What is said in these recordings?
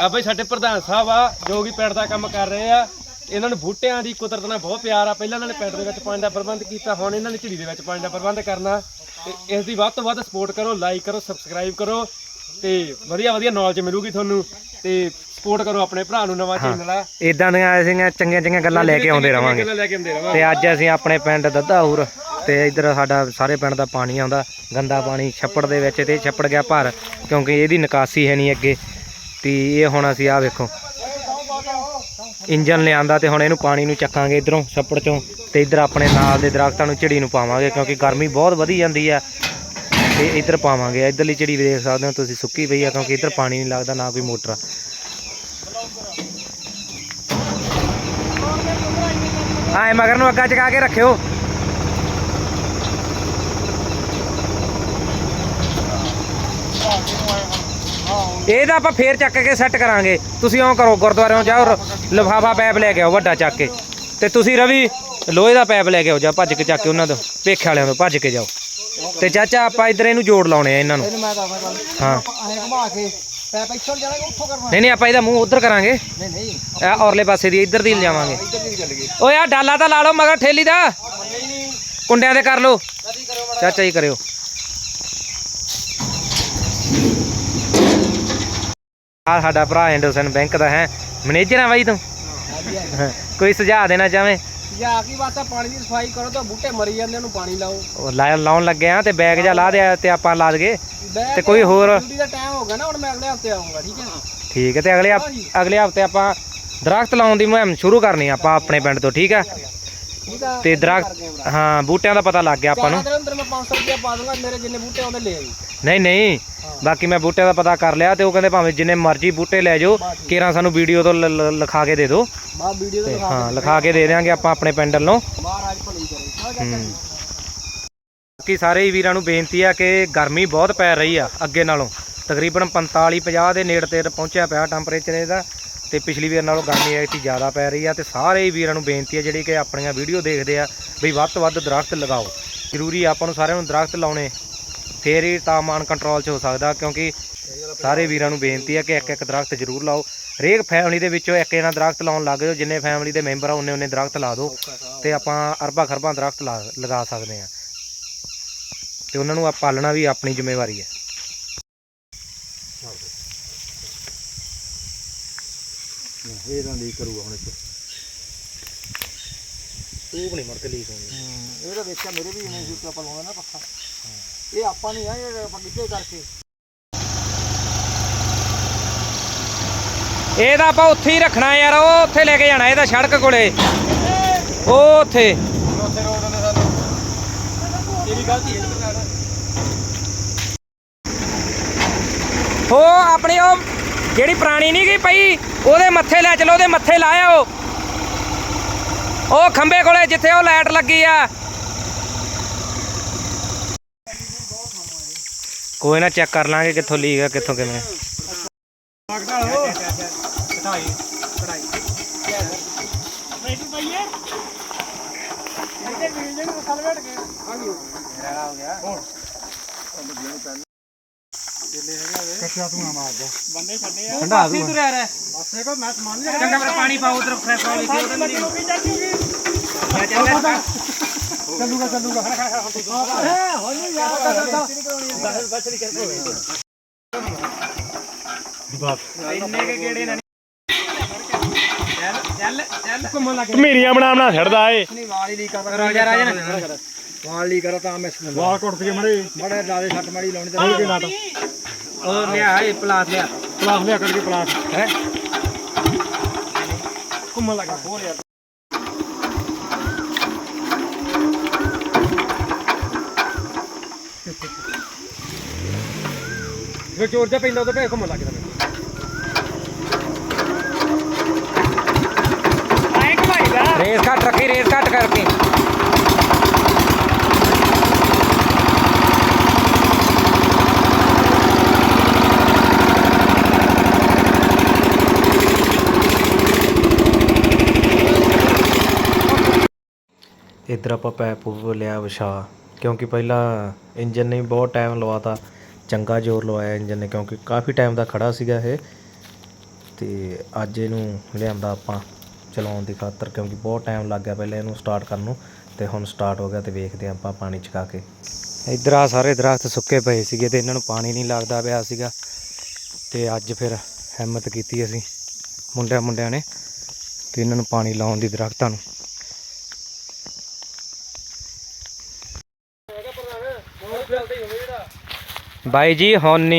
ਆ ਬਈ ਸਾਡੇ ਪ੍ਰਧਾਨ ਸਾਹਿਬ ਆ ਜੋ ਵੀ ਪਿੰਡ ਦਾ ਕੰਮ ਕਰ ਰਹੇ ਆ ਇਹਨਾਂ ਨੂੰ ਬੂਟਿਆਂ ਦੀ ਕੁਦਰਤ ਨਾਲ ਬਹੁਤ ਪਿਆਰ ਆ। ਪਹਿਲਾਂ ਇਹਨਾਂ ਨੇ ਪਿੰਡ ਦੇ ਵਿੱਚ ਪਾਣੀ ਦਾ ਪ੍ਰਬੰਧ ਕੀਤਾ ਹੁਣ ਇਹਨਾਂ ਨੇ ਝਿੜੀ ਦੇ ਵਿੱਚ ਪਾਣੀ ਦਾ ਪ੍ਰਬੰਧ ਕਰਨਾ। ਤੇ ਇਸ ਦੀ ਵੱਧ ਤੋਂ ਵੱਧ ਸਪੋਰਟ ਕਰੋ ਲਾਈਕ ਕਰੋ ਸਬਸਕ੍ਰਾਈਬ ਕਰੋ ਤੇ ਵਧੀਆ ਵਧੀਆ ਨੌਲੇਜ ਮਿਲੂਗੀ ਤੁਹਾਨੂੰ ਤੇ ਸਪੋਰਟ ਕਰੋ ਆਪਣੇ ਭਰਾ ਨੂੰ ਨਵਾਂ ਚੈਨਲ ਆ। ਇਦਾਂ ਦੀਆਂ ਅਸੀਂ ਚੰਗੀਆਂ ਚੰਗੀਆਂ ਗੱਲਾਂ ਲੈ ਕੇ ਆਉਂਦੇ ਰਵਾਂਗੇ। ਗੱਲਾਂ ਲੈ ਕੇ ਆਉਂਦੇ ਰਵਾਂਗੇ। ਤੇ ਅੱਜ ਅਸੀਂ ਆਪਣੇ ਪਿੰਡ ਦੱਦਾਹੂਰ ਤੇ ਇੱਧਰ ਸਾਡਾ ਸਾਰੇ ਪਿੰਡ ਦਾ ਪਾਣੀ ਆਉਂਦਾ ਗੰਦਾ ਪਾਣੀ ਛੱਪੜ ਦੇ ਵਿੱਚ ਤੇ ਛੱਪੜ ਗਿਆ ਭਰ ਕਿਉਂਕਿ ਇਹਦੀ ਨਿਕਾਸੀ ਹੈ ਨਹੀਂ ਅੱਗੇ। ਤੇ ਇਹ ਹੁਣ ਅਸੀਂ ਆ ਵੇਖੋ। ਇੰਜਨ ਲਿਆਂਦਾ ਤੇ ਹੁਣ ਇਹਨੂੰ ਪਾਣੀ ਨੂੰ ਚੱਕਾਂਗੇ ਇਧਰੋਂ ਛੱਪੜ ਚੋਂ। ਤੇ ਇੱਧਰ ਆਪਣੇ ਨਾਲ ਦੇ ਦਰਖਤਾਂ ਨੂੰ ਝਿੜੀ ਨੂੰ ਪਾਵਾਂਗੇ, ਕਿਉਂਕਿ ਗਰਮੀ ਬਹੁਤ ਵਧੀ ਜਾਂਦੀ ਆ। ਤੇ ਇੱਧਰ ਪਾਵਾਂਗੇ, ਇੱਧਰਲੀ ਝਿੜੀ ਵੀ ਦੇਖ ਸਕਦੇ ਹੋ ਤੁਸੀਂ, ਸੁੱਕੀ ਪਈ ਆ, ਕਿਉਂਕਿ ਇੱਧਰ ਪਾਣੀ ਨਹੀਂ ਲੱਗਦਾ ਨਾ ਕੋਈ ਮੋਟਰ ਆਏ ਮਗਰ ਨੂੰ ਅੱਗਾ ਚਕਾ ਕੇ ਰੱਖਿਓ। ਇਹ ਤਾਂ ਆਪਾਂ ਫੇਰ ਚੱਕ ਕੇ ਸੈੱਟ ਕਰਾਂਗੇ। ਤੁਸੀਂ ਇਉਂ ਕਰੋ ਗੁਰਦੁਆਰਿਓਂ ਜਾਓ ਲਫਾਫਾ ਪੈਪ ਲੈ ਕੇ ਆਓ ਵੱਡਾ ਚੱਕ ਕੇ। ਤੇ ਤੁਸੀਂ ਰਵੀ ਲੋਹੇ ਦਾ ਪੈਪ ਲੈ ਕੇ ਆਓ ਜਾ ਭੱਜ ਕੇ ਚੱਕ ਕੇ ਉਹਨਾਂ ਤੋਂ ਪੇਖ ਵਾਲਿਆਂ ਤੋਂ ਭੱਜ ਕੇ ਜਾਓ। ਤੇ ਚਾਚਾ ਆਪਾਂ ਇੱਧਰ ਇਹਨੂੰ ਜੋੜ ਲਾਉਣੇ ਆ ਇਹਨਾਂ ਨੂੰ। ਹਾਂ। ਨਹੀਂ ਨਹੀਂ ਆਪਾਂ ਇਹਦਾ ਮੂੰਹ ਉਧਰ ਕਰਾਂਗੇ। ਨਹੀਂ ਨਹੀਂ। ਇਹ ਔਰਲੇ ਪਾਸੇ ਦੀ ਇੱਧਰ ਦੀ ਲਿਜਾਵਾਂਗੇ। ਓਏ ਆ ਡਾਲਾ ਤਾਂ ਲਾ ਲਓ ਮਗਰ ਠੇਲੀ ਦਾ। ਕੁੰਡਿਆਂ ਦੇ ਕਰ ਲਓ। ਚਾਚਾ ਜੀ ਕਰਿਓ। ਆ ਸਾਡਾ ਭਰਾ ਐਂਡਰਸਨ ਬੈਂਕ ਦਾ ਹੈ। ਮੈਨੇਜਰ ਆ ਬਾਈ ਤੂੰ? ਹਾਂ, ਕੋਈ ਸੁਝਾਅ ਦੇਣਾ ਚਾਹਵੇਂ? ਜਾ ਕੀ ਬਾਤ ਆ ਪਾਣੀ ਦੀ ਸਫ਼ਾਈ ਕਰੋ ਤਾਂ ਬੂਟੇ ਮਰੀ ਜਾਂਦੇ ਉਹਨੂੰ ਪਾਣੀ ਲਾਓ। ਉਹ ਲਾਉਣ ਲੱਗੇ ਆ ਤੇ ਬੈਗ ਜਾ ਲਾ ਦੇ ਤੇ ਆਪਾਂ ਲਾ ਦਗੇ ਤੇ ਕੋਈ ਹੋਰ ਡਿਊਟੀ ਦਾ ਟਾਈਮ ਹੋ ਗਿਆ ਨਾ ਹੁਣ ਮੈਂ ਅਗਲੇ ਹਫ਼ਤੇ ਆਉਂਗਾ ਠੀਕ ਹੈ ਠੀਕ ਹੈ ਤੇ ਅਗਲੇ ਅਗਲੇ ਹਫ਼ਤੇ ਆਪਾਂ ਦਰਖਤ ਲਾਉਣ ਦੀ ਮੁਹਿੰਮ ਸ਼ੁਰੂ ਕਰਨੀ ਆਪਾਂ ਆਪਣੇ ਪਿੰਡ ਤੋਂ ਠੀਕ ਆ ਤੇ ਦਰਖਤ ਹਾਂ ਬੂਟਿਆਂ ਦਾ ਪਤਾ ਲੱਗ ਗਿਆ ਆਪਾਂ ਨੂੰ। ਅੰਦਰ ਮੈਂ 500 ਰੁਪਏ ਪਾ ਦੂੰਗਾ ਮੇਰੇ ਜਿੰਨੇ ਬੂਟੇ ਆਉਂਦੇ ਲੈ ਆਈ। ਨਹੀਂ ਨਹੀਂ। ਬਾਕੀ ਮੈਂ ਬੂਟੇ ਦਾ ਪਤਾ ਕਰ ਲਿਆ ਤੇ ਉਹ ਕਹਿੰਦੇ ਭਾਵੇਂ ਜਿੰਨੇ ਮਰਜ਼ੀ ਬੂਟੇ ਲੈ ਜਾਓ ਕੇਰਾਂ ਸਾਨੂੰ ਵੀਡੀਓ ਤੋਂ ਲਿਖਾ ਕੇ ਦੇ ਦਿਓ। ਬਾਅਦ ਵੀਡੀਓ ਤੇ ਹਾਂ ਲਿਖਾ ਕੇ ਦੇ ਦਿਆਂਗੇ ਆਪਾਂ ਆਪਣੇ ਪਿੰਡ ਵੱਲੋਂ। ਮਹਾਰਾਜ ਭਲੀ ਕਰੇ। ਬਾਕੀ ਸਾਰੇ ਹੀ ਵੀਰਾਂ ਨੂੰ ਬੇਨਤੀ ਆ ਕਿ ਗਰਮੀ ਬਹੁਤ ਪੈ ਰਹੀ ਆ ਅੱਗੇ ਨਾਲੋਂ। ਤਕਰੀਬਨ 45 50 ਦੇ ਨੇੜੇ ਤੇ ਪਹੁੰਚਿਆ ਪਿਆ ਟੈਂਪਰੇਚਰ ਇਹਦਾ। ਤੇ ਪਿਛਲੀ ਵਾਰ ਨਾਲੋਂ ਗਰਮੀ ਐਤੀ ਜ਼ਿਆਦਾ ਪੈ ਰਹੀ ਆ ਤੇ ਸਾਰੇ ਹੀ ਵੀਰਾਂ ਨੂੰ ਬੇਨਤੀ ਆ ਜਿਹੜੀ ਕਿ ਆਪਣੀਆਂ ਵੀਡੀਓ ਦੇਖਦੇ ਆ ਵੀ ਵੱਧ ਤੋਂ ਵੱਧ ਦਰਖਤ ਲਗਾਓ। ਜ਼ਰੂਰੀ ਆਪਾਂ ਨੂੰ ਸਾਰਿਆਂ ਨੂੰ ਦਰਖਤ ਲਾਉਣੇ, ਫੇਰ ਹੀ ਤਾਪਮਾਨ ਕੰਟਰੋਲ 'ਚ ਹੋ ਸਕਦਾ ਕਿਉਂਕਿ ਸਾਰੇ ਵੀਰਾਂ ਨੂੰ ਬੇਨਤੀ ਆ ਕਿ ਇੱਕ ਇੱਕ ਦਰਖਤ ਜ਼ਰੂਰ ਲਾਓ। ਹਰੇਕ ਫੈਮਿਲੀ ਦੇ ਵਿੱਚੋਂ ਇੱਕ ਇਹਨਾਂ ਦਰਖਤ ਲਾਉਣ ਲੱਗ ਜਾਓ, ਜਿੰਨੇ ਫੈਮਿਲੀ ਦੇ ਮੈਂਬਰ ਆ ਉਹਨੇ ਉਹਨੇ ਦਰਖਤ ਲਾ ਦਿਓ ਤੇ ਆਪਾਂ ਅਰਬਾਂ ਖਰਬਾਂ ਦਰਖਤ ਲਾ, ਲਗਾ ਸਕਦੇ ਆ। ਤੇ ਉਹਨਾਂ ਨੂੰ ਆ ਪਾਲਣਾ ਵੀ ਆਪਣੀ ਜ਼ਿੰਮੇਵਾਰੀ ਹੈ ਇਹਦਾਂ ਦੀ ਕਰੂਗਾ ਹੁਣ ਇੱਥੇ। ਤੂੰ ਨਹੀਂ ਮਰ ਕੇ ਲੀਕ ਹੋਣੀ। ਇਹ ਤਾਂ ਦੇਖਿਆ ਮੇਰੇ ਵੀ ਇਹਨੇ ਜੁੱਤਾ ਆਪਾਂ ਲਾਉਣਾ ਨਾ ਪੱਖਾ। ਇਹ ਆਪਾਂ ਨਹੀਂ ਆ ਇਹ ਆਪਾਂ ਕਿੱਥੇ ਕਰਕੇ। ਇਹ ਤਾਂ ਆਪਾਂ ਉੱਥੇ ਹੀ ਰੱਖਣਾ ਯਾਰ ਉਹ ਉੱਥੇ ਲੈ ਕੇ ਜਾਣਾ ਇਹ ਤਾਂ ਸੜਕ ਕੋਲੇ। ਉਹ ਉੱਥੇ। ਉੱਥੇ ਰੋਡ ਨੇ ਸਾਨੂੰ। ਤੇਰੀ ਗਲਤੀ ਹੈ। ਉਹ ਆਪਣੀ ਉਹ ਜਿਹੜੀ ਪੁਰਾਣੀ ਨਹੀਂ ਗਈ ਪਈ, ਉਹਦੇ ਮੱਥੇ ਲੈ ਚਲੋ, ਉਹਦੇ ਮੱਥੇ ਲਾਇਆ ਉਹ ਉਹ ਖੰਬੇ ਕੋਲੇ ਜਿੱਥੇ ਉਹ ਲਾਈਟ ਲੱਗੀ ਆ। ਕੋਈ ਨਾ ਚੈੱਕ ਕਰ ਲਾਂਗੇ ਕਿੱਥੋਂ ਲੀਕ ਆ, ਕਿੱਥੋਂ ਕਿਵੇਂ ਠੰਡਾ ਦੂੰ ਚੰਗਾ ਮੇਰਾ ਪਾਣੀ ਪਾਓ ਉਧਰ ਫਰੈਸ਼ ਵਾਲੀ ਸੀ ਉਹਦੇ ਮੇਰੀ ਚੱਲੂਗਾ ਚੱਲੂਗਾ। ਹੈ ਹੁਣ ਯਾਰ। ਇੰਨੇ ਕੇ ਗੇੜੇ ਨਾ ਚੱਲ ਚੱਲ ਘੁੰਮਣ ਲੱਗ ਮੇਰੀਆਂ ਬਣਾ ਬਣਾ ਛੱਡਦਾ ਏ। ਨਹੀਂ ਵਾਲ ਹੀ ਲੀਕ ਕਰਦਾ। ਰਾਜਾ ਰਾਜਨ ਵਾਲ ਲੀਕ ਕਰਾ ਤਾਂ ਮੈਂ ਵਾਲ ਕੁੱਟ ਕੇ ਮੜੇ। ਬੜੇ ਲਾਦੇ ਸੱਟ ਮਾੜੀ ਲਾਉਣੀ ਤਾਂ ਕੇ। ਲਾਤਾ ਉਹ ਲਿਆ ਇਹ ਪਲਾਸ ਲਿਆ। ਪਲਾਸ ਲਿਆ ਕਰਕੇ ਪਲਾਸ ਹੈ? ਘੁੰਮਣ ਲੱਗਾ ਖੋਲ ਯਾਰ ਜੇ ਚੋਰ ਜਾ ਪੈਂਦਾ ਉਹਦੇ ਘੁੰਮਣ ਲੱਗ ਜਾਂਦਾ ਰੇਸ ਘੱਟ ਰੱਖੀ ਰੇਸ ਘੱਟ ਕਰਕੇ। ਇੱਧਰ ਆਪਾਂ ਪੈਪ ਪੂਪ ਲਿਆ ਵਿਛਾ ਕਿਉਂਕਿ ਪਹਿਲਾਂ ਇੰਜਨ ਨੇ ਬਹੁਤ ਟਾਈਮ ਲਵਾਤਾ, ਚੰਗਾ ਜ਼ੋਰ ਲਵਾਇਆ ਇੰਜਨ ਨੇ, ਕਿਉਂਕਿ ਕਾਫੀ ਟਾਈਮ ਦਾ ਖੜਾ ਸੀਗਾ ਇਹ। ਤੇ ਅੱਜ ਇਹਨੂੰ ਲਿਆਂਦਾ ਆਪਾਂ, ਚਲਾਉਣ ਦੀ ਖਾਤਰ, ਕਿਉਂਕਿ ਬਹੁਤ ਟਾਈਮ ਲੱਗ ਗਿਆ ਪਹਿਲਾਂ ਇਹਨੂੰ ਸਟਾਰਟ ਕਰਨ ਨੂੰ, ਤੇ ਹੁਣ ਸਟਾਰਟ ਹੋ ਗਿਆ ਤੇ ਵੇਖਦੇ ਹਾਂ ਆਪਾਂ ਪਾਣੀ ਚਕਾ ਕੇ। ਇੱਧਰ ਆ ਸਾਰੇ ਦਰਖਤ ਸੁੱਕੇ ਪਏ ਸੀਗੇ ਤੇ ਇਹਨਾਂ ਨੂੰ ਪਾਣੀ ਨਹੀਂ ਲੱਗਦਾ ਪਿਆ ਸੀਗਾ। ਤੇ ਅੱਜ ਫਿਰ ਹਿੰਮਤ ਕੀਤੀ ਅਸੀਂ ਮੁੰਡਿਆਂ ਮੁੰਡਿਆਂ ਨੇ ਤੇ ਇਹਨਾਂ ਨੂੰ ਪਾਣੀ ਲਾਉਣ ਦੀ ਦਰਖਤਾਂ ਨੂੰ। ਬਾਈ ਜੀ, ਹੁਣ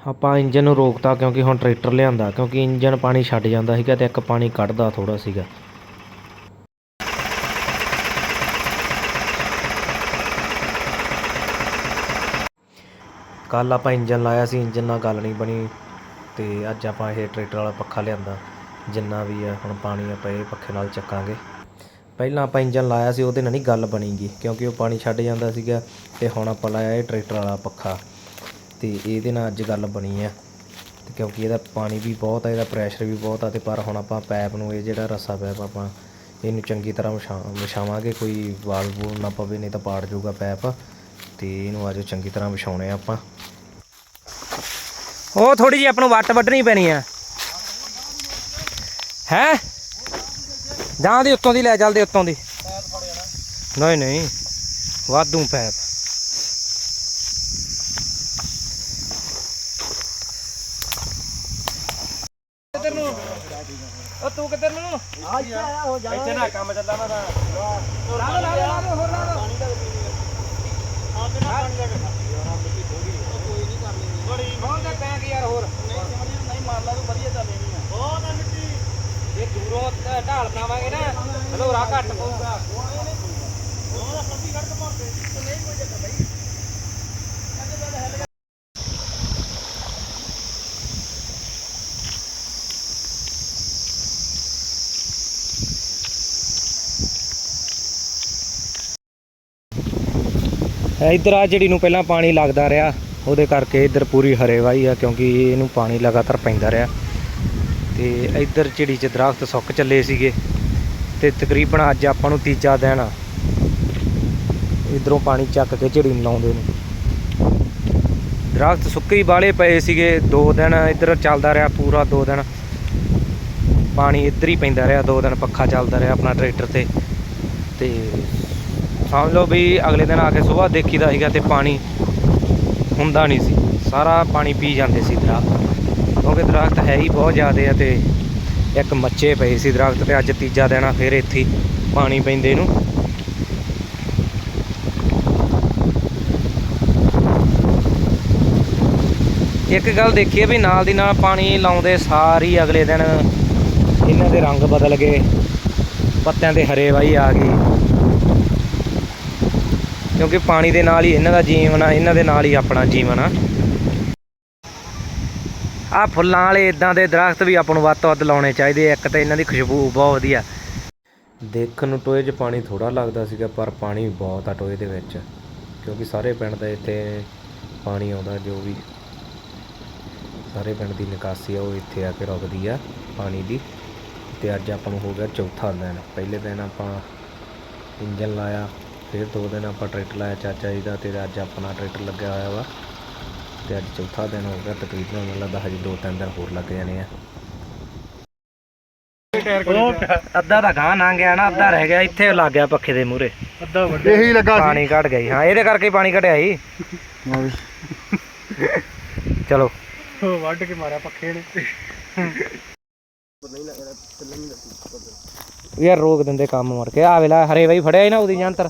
ਆਪਾਂ ਇੰਜਨ ਨੂੰ ਰੋਕਤਾ ਕਿਉਂਕਿ ਹੁਣ ਟਰੈਕਟਰ ਲਿਆਂਦਾ, ਕਿਉਂਕਿ ਇੰਜਨ ਪਾਣੀ ਛੱਡ ਜਾਂਦਾ ਸੀਗਾ ਤੇ ਇੱਕ ਪਾਣੀ ਕੱਢਦਾ ਥੋੜਾ ਸੀਗਾ। ਕੱਲ ਆਪਾਂ ਇੰਜਨ ਲਾਇਆ ਸੀ ਇੰਜਨ ਨਾਲ ਗੱਲ ਨਹੀਂ ਬਣੀ ਤੇ ਅੱਜ ਆਪਾਂ ਇਹ ਟਰੈਕਟਰ ਵਾਲਾ ਪੱਖਾ ਲਿਆਂਦਾ, ਜਿੰਨਾ ਵੀ ਆ, ਹੁਣ ਪਾਣੀ ਆਪਾਂ ਇਹ ਪੱਖੇ ਨਾਲ ਚੱਕਾਂਗੇ। ਪਹਿਲਾਂ ਆਪਾਂ ਇੰਜਨ ਲਾਇਆ ਸੀ, ਉਹਦੇ ਨਾਲ ਨਹੀਂ ਗੱਲ ਬਣੀਗੀ, ਕਿਉਂਕਿ ਉਹ ਪਾਣੀ ਛੱਡ ਜਾਂਦਾ ਸੀਗਾ ਤੇ ਹੁਣ ਆਪਾਂ ਲਾਇਆ ਇਹ ਟਰੈਕਟਰ ਵਾਲਾ ਪੱਖਾ ਤੇ ਇਹਦੇ ਨਾਲ ਅੱਜ ਗੱਲ ਬਣੀ ਆ। ਤੇ ਕਿਉਂਕਿ ਇਹਦਾ ਪਾਣੀ ਵੀ ਬਹੁਤ ਆ, ਇਹਦਾ ਪ੍ਰੈਸ਼ਰ ਵੀ ਬਹੁਤ ਆ ਤੇ ਪਰ ਹੁਣ ਆਪਾਂ ਪੈਪ ਨੂੰ ਇਹ ਜਿਹੜਾ ਰੱਸਾ ਪੈਪ ਆਪਾਂ ਇਹਨੂੰ ਚੰਗੀ ਤਰ੍ਹਾਂ ਵਿਛਾ, ਵਿਛਾਵਾਂਗੇ, ਕੋਈ ਵਾਲ ਨਾ ਪਵੇ, ਨਹੀਂ ਤਾਂ ਪਾੜ ਜਾਊਗਾ ਪੈਪ ਤੇ ਇਹਨੂੰ ਅੱਜ ਚੰਗੀ ਤਰ੍ਹਾਂ ਵਿਛਾਉਣੇ ਆ ਆਪਾਂ। ਉਹ ਥੋੜੀ ਜਿਹੀ ਆਪਾਂ ਨੂੰ ਵੱਟ ਵੱਢਣੀ ਪੈਣੀ ਆ। ਹੈ? ਜਾਂ ਦੀ ਉੱਤੋਂ ਦੀ ਲੈ ਚੱਲਦੇ ਉੱਤੋਂ ਦੀ। ਨਹੀਂ ਨਹੀਂ। ਵਾਧੂ ਪੈਪ। ਉਹ ਤੂੰ ਕਿੱਧਰ ਨੂੰ? ਇੱਥੇ ਨਾ ਕੰਮ ਚੱਲਦਾ ਨਾ ਲਾ ਲਾ ਲਾ ਲਾ ਹੋਰ ਲਾ ਲਾ ਬਹੁਤ ਦਾ ਪੈ ਗਿਆ ਯਾਰ ਹੋਰ ਨਹੀਂ ਮਾਰ ਲਾ ਤੂੰ ਵਧੀਆ ਚੱਲੇਗੀ ਆ ਬਹੁਤ ਆ ਮਿੱਟੀ ਇਹ ਦੂਰੋਂ ਢ- ਢਾਲ ਪਾਵਾਂਗੇ ਨਾ ਘੱਟ ਪਊਗਾ ਇੱਧਰ ਆ ਜਿਹੜੀ ਨੂੰ ਪਹਿਲਾਂ ਪਾਣੀ ਲੱਗਦਾ ਰਿਹਾ, ਉਹਦੇ ਕਰਕੇ ਇੱਧਰ ਪੂਰੀ ਹਰੇਵਾਈ ਆ ਕਿਉਂਕਿ ਇਹਨੂੰ ਪਾਣੀ ਲਗਾਤਾਰ ਪੈਂਦਾ ਰਿਹਾ। ਤੇ ਇੱਧਰ ਝਿੜੀ 'ਚ ਦਰਖਤ ਸੁੱਕ ਚੱਲੇ ਸੀਗੇ ਤੇ ਤਕਰੀਬਨ ਅੱਜ ਆਪਾਂ ਨੂੰ ਤੀਜਾ ਦਿਨ ਆ। ਇਧਰੋਂ ਪਾਣੀ ਚੱਕ ਕੇ ਝਿੜੀ ਨੂੰ ਲਾਉਂਦੇ ਨੂੰ। ਦਰਖਤ ਸੁੱਕੇ ਹੀ ਬਾਲੇ ਪਏ ਸੀਗੇ, ਦੋ ਦਿਨ ਇੱਧਰ ਚੱਲਦਾ ਰਿਹਾ ਪੂਰਾ ਦੋ ਦਿਨ। ਪਾਣੀ ਇੱਧਰ ਹੀ ਪੈਂਦਾ ਰਿਹਾ, ਦੋ ਦਿਨ ਪੱਖਾ ਚੱਲਦਾ ਰਿਹਾ ਆਪਣਾ ਟਰੈਕਟਰ ਤੇ। ਤੇ ਸਮਝ ਲਓ ਵੀ ਅਗਲੇ ਦਿਨ ਆ ਕੇ ਸਵੇਰ ਦੇਖੀਦਾ ਸੀਗਾ ਤੇ ਪਾਣੀ ਹੁੰਦਾ ਨਹੀਂ ਸੀ। ਸਾਰਾ ਪਾਣੀ ਪੀ ਜਾਂਦੇ ਸੀ ਦਰਖਤ। ਕਿਉਂਕਿ ਦਰਖਤ ਹੈ ਹੀ ਬਹੁਤ ਜ਼ਿਆਦੇ ਆ ਤੇ ਇੱਕ ਮੱਚੇ ਪਏ ਸੀ ਦਰਖਤ ਤੇ ਅੱਜ ਤੀਜਾ ਦਿਨ ਆ, ਫਿਰ ਇੱਥੇ ਪਾਣੀ ਪੈਂਦੇ ਨੂੰ। ਇੱਕ ਗੱਲ ਦੇਖੀਏ ਵੀ ਨਾਲ ਦੀ ਨਾਲ ਪਾਣੀ ਲਾਉਂਦੇ ਸਾਰੀ ਅਗਲੇ ਦਿਨ ਇਹਨਾਂ ਦੇ ਰੰਗ ਬਦਲ ਗਏ, ਪੱਤਿਆਂ ਦੇ ਹਰੇ ਵਾਈ ਆ ਗਈ। ਕਿਉਂਕਿ ਪਾਣੀ ਦੇ ਨਾਲ ਹੀ ਇਹਨਾਂ ਦਾ ਜੀਵਨ ਆ, ਇਹਨਾਂ ਦੇ ਨਾਲ ਹੀ ਆਪਣਾ ਜੀਵਨ ਆ। ਆ ਫੁੱਲਾਂ ਵਾਲੇ ਇਦਾਂ ਦੇ ਦਰਖਤ ਵੀ ਆਪਾਂ ਨੂੰ ਵੱਧ ਤੋਂ ਵੱਧ ਲਾਉਣੇ ਚਾਹੀਦੇ ਆ। ਇੱਕ ਤਾਂ ਇਹਨਾਂ ਦੀ ਖੁਸ਼ਬੂ ਬਹੁਤ ਵਧੀਆ। ਦੇਖਣ ਨੂੰ ਟੋਏ 'ਚ ਪਾਣੀ ਥੋੜਾ ਲੱਗਦਾ ਸੀਗਾ, ਪਰ ਪਾਣੀ ਬਹੁਤ ਆ ਟੋਏ ਦੇ ਵਿੱਚ। ਕਿਉਂਕਿ ਸਾਰੇ ਪਿੰਡ ਦਾ ਇੱਥੇ ਪਾਣੀ ਆਉਂਦਾ, ਜੋ ਵੀ ਸਾਰੇ ਪਿੰਡ ਦੀ ਨਿਕਾਸੀ ਆ, ਉਹ ਇੱਥੇ ਆ ਕੇ ਰੁਕਦੀ ਆ ਪਾਣੀ ਦੀ। ਤੇ ਅੱਜ ਆਪਾਂ ਨੂੰ ਹੋ ਗਿਆ ਚੌਥਾ ਦਿਨ। ਪਹਿਲੇ ਦਿਨ ਆਪਾਂ ਇੰਜਨ ਲਾਇਆ, ਫਿਰ ਦੋ ਦਿਨ ਆਪਾਂ ਟਰੈਕਟਰ ਲਾਇਆ, ਚਾਚਾ ਜੀ ਦਾ, ਤੇ ਅੱਜ ਆਪਣਾ ਟਰੈਕਟਰ ਲੱਗਿਆ ਹੋਇਆ ਵਾ। ਤੇ ਅੱਜ ਚੌਥਾ ਦਿਨ ਹੋ ਗਿਆ ਤਕਰੀਬਨ ਮੈਨੂੰ ਲੱਗਦਾ ਹਜੇ ਦੋ ਤਿੰਨ ਦਿਨ ਹੋਰ ਲੱਗ ਜਾਣੇ ਆ। ਅੱਧਾ ਤਾਂ ਗਾਂ ਲੰਘ ਗਿਆ ਨਾ ਅੱਧਾ ਰਹਿ ਗਿਆ ਇੱਥੇ ਲੱਗ ਗਿਆ ਪੱਖੇ ਦੇ ਮੂਹਰੇ। ਇਹੀ ਲੱਗਾ ਪਾਣੀ ਘਟ ਸੀ। ਹਾਂ ਇਹਦੇ ਕਰਕੇ ਹੀ ਪਾਣੀ ਘਟਿਆ ਸੀ। ਚਲੋ। ਵੱਢ ਕੇ ਮਾਰਿਆ ਪੱਖੇ ਨੇ। ਯਾਰ ਰੋਕ ਦਿੰਦੇ ਕੰਮ ਮਰ ਕੇ। ਆ ਵੇਲਾ ਹਰੇ ਬਾਈ ਫੜਿਆ ਨਾ ਉਹਦੀ ਜੰਤਰ।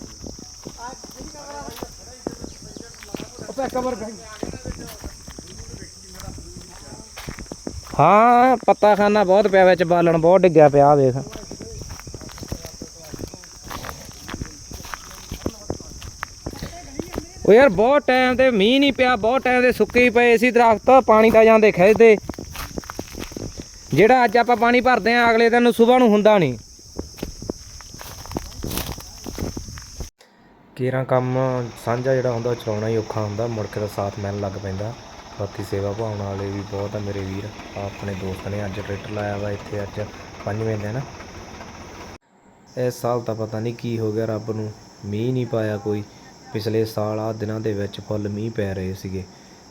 ਹਾਂ ਪੱਤਾ ਖਾਨਾ ਬਹੁਤ ਪਿਆ ਵਿੱਚ, ਬਾਲਣ ਬਹੁਤ ਡਿੱਗਿਆ ਪਿਆ, ਆਹ ਵੇਖ ਉਹ ਯਾਰ ਬਹੁਤ ਟਾਈਮ ਤੇ ਮੀਂਹ ਨਹੀਂ ਪਿਆ, ਬਹੁਤ ਟਾਈਮ ਦੇ ਸੁੱਕੇ ਪਏ ਸੀ ਦਰਖਤ, ਪਾਣੀ ਤਾਂ ਜਾਂਦੇ ਖਿੱਚਦੇ। ਜਿਹੜਾ ਅੱਜ ਆਪਾਂ ਪਾਣੀ ਭਰਦੇ ਆ, ਅਗਲੇ ਦਿਨ ਨੂੰ ਸਵੇਰ ਨੂੰ ਹੁੰਦਾ ਨਹੀਂ। ਕੇਰਾਂ ਕੰਮ ਸਾਂਝਾ ਜਿਹੜਾ ਹੁੰਦਾ, ਚਲਾਉਣਾ ਹੀ ਔਖਾ ਹੁੰਦਾ, ਮੁੜ ਕੇ ਦਾ ਸਾਥ ਮਿਲਣ ਲੱਗ ਪੈਂਦਾ। ਬਾਕੀ ਸੇਵਾ ਭਾਵਨਾ ਵਾਲੇ ਵੀ ਬਹੁਤ ਆ ਮੇਰੇ ਵੀਰ। ਆਪਣੇ ਦੋਸਤ ਨੇ ਅੱਜ ਟਰੈਕਟਰ ਲਾਇਆ ਵਾ ਇੱਥੇ ਅੱਜ ਪੰਜਵੇਂ ਦਿਨ। ਇਸ ਸਾਲ ਤਾਂ ਪਤਾ ਨਹੀਂ ਕੀ ਹੋ ਗਿਆ ਰੱਬ ਨੂੰ। ਮੀਂਹ ਨਹੀਂ ਪਾਇਆ ਕੋਈ। ਪਿਛਲੇ ਸਾਲ ਆ ਦਿਨਾਂ ਦੇ ਵਿੱਚ ਫੁੱਲ ਮੀਂਹ ਪੈ ਰਹੇ ਸੀਗੇ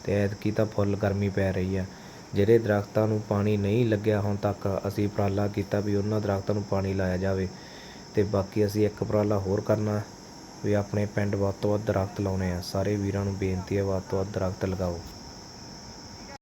ਤੇ ਐਤਕੀ ਤਾਂ ਫੁੱਲ ਗਰਮੀ ਪੈ ਰਹੀ ਆ। ਜਿਹੜੇ ਦਰਖਤਾਂ ਨੂੰ ਪਾਣੀ ਨਹੀਂ ਲੱਗਿਆ ਹੁਣ ਤੱਕ ਅਸੀਂ ਉਪਰਾਲਾ ਕੀਤਾ ਵੀ ਉਹਨਾਂ ਦਰਖਤਾਂ ਨੂੰ ਪਾਣੀ ਲਾਇਆ ਜਾਵੇ ਤੇ ਬਾਕੀ ਅਸੀਂ ਇੱਕ ਉਪਰਾਲਾ ਹੋਰ ਕਰਨਾ ਵੀ ਆਪਣੇ ਪਿੰਡ ਵੱਧ ਤੋਂ ਵੱਧ ਦਰਖਤ ਲਾਉਣੇ ਆ। ਸਾਰੇ ਵੀਰਾਂ ਨੂੰ ਬੇਨਤੀ ਹੈ ਵੱਧ ਤੋਂ ਵੱਧ ਦਰਖਤ ਲਗਾਓ।